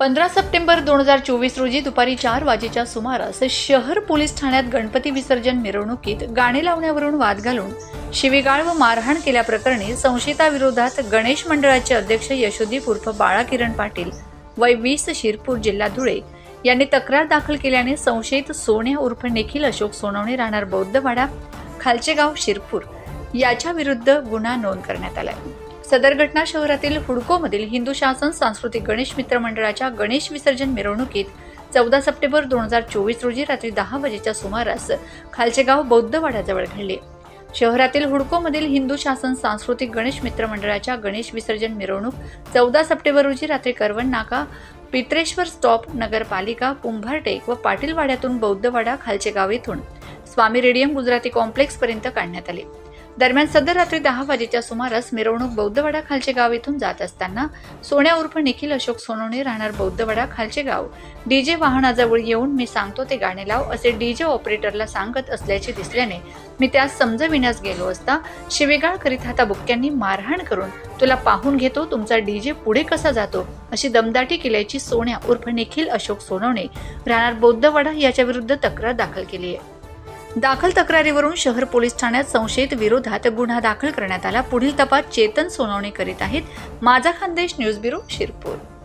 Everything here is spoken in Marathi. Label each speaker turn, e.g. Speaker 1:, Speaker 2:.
Speaker 1: पंधरा सप्टेंबर दोन हजार चोवीस रोजी दुपारी चार वाजेच्या सुमारास शहर पोलीस ठाण्यात गणपती विसर्जन मिरवणुकीत गाणे लावण्यावरून वाद घालून शिवीगाळ व मारहाण केल्याप्रकरणी संशयिताविरोधात गणेश मंडळाचे अध्यक्ष यशोदीप उर्फ बाळा किरण पाटील वय वीस शिरपूर जिल्हा धुळे यांनी तक्रार दाखल केल्याने संशयित सोन्या उर्फ निखिल अशोक सोनवणे राहणार बौद्धवाडा खालचे गाव शिरपूर याच्या विरुद्ध गुन्हा नोंद करण्यात आला सदर घटना शहरातील हुडकोमधील हिंदू शासन सांस्कृतिक गणेश मित्र मंडळाच्या गणेश विसर्जन मिरवणुकीत चौदा सप्टेंबर दोन हजार चोवीस रोजी रात्री दहा वाजेच्या सुमारास खालचे गाव बौद्धवाड्याजवळ घडले. शहरातील हुडकोमधील हिंदू शासन सांस्कृतिक गणेश मित्र मंडळाच्या गणेश विसर्जन मिरवणूक चौदा सप्टेंबर रोजी रात्री करवण नाका पित्रेश्वर स्टॉप नगरपालिका कुंभारटेक व पाटीलवाड्यातून बौद्धवाडा खालचे गाव येथून. स्वामी रेडियम गुजराती कॉम्प्लेक्सपर्यंत काढण्यात आले. दरम्यान सदर रात्री दहा वाजेच्या सुमारास मिरवणूक बौद्धवाडा खालचे गाव येथून जात असताना सोन्या उर्फ निखिल अशोक सोनवणे राहणार बौद्धवाडा खालचे गाव. डीजे वाहनाजवळ येऊन मी सांगतो ते गाणे लाव असे डीजे ऑपरेटरला सांगत असल्याचे दिसल्याने मी त्यास समजविण्यास गेलो असता शिवेगाळ करीत हाता बुक्क्यांनी मारहाण करून तुला पाहून घेतो तुमचा डीजे पुढे कसा जातो अशी दमदाटी केल्याची सोन्या उर्फ निखिल अशोक सोनवणे राहणार बौद्धवाडा याच्या विरुद्ध तक्रार दाखल केली आहे. दाखल तक्रारीवरून शहर पोलीस ठाण्यात संशयित विरोधात गुन्हा दाखल करण्यात आला. पुढील तपास चेतन सोनवणे करीत आहेत. माझा खानदेश न्यूज ब्युरो शिरपूर.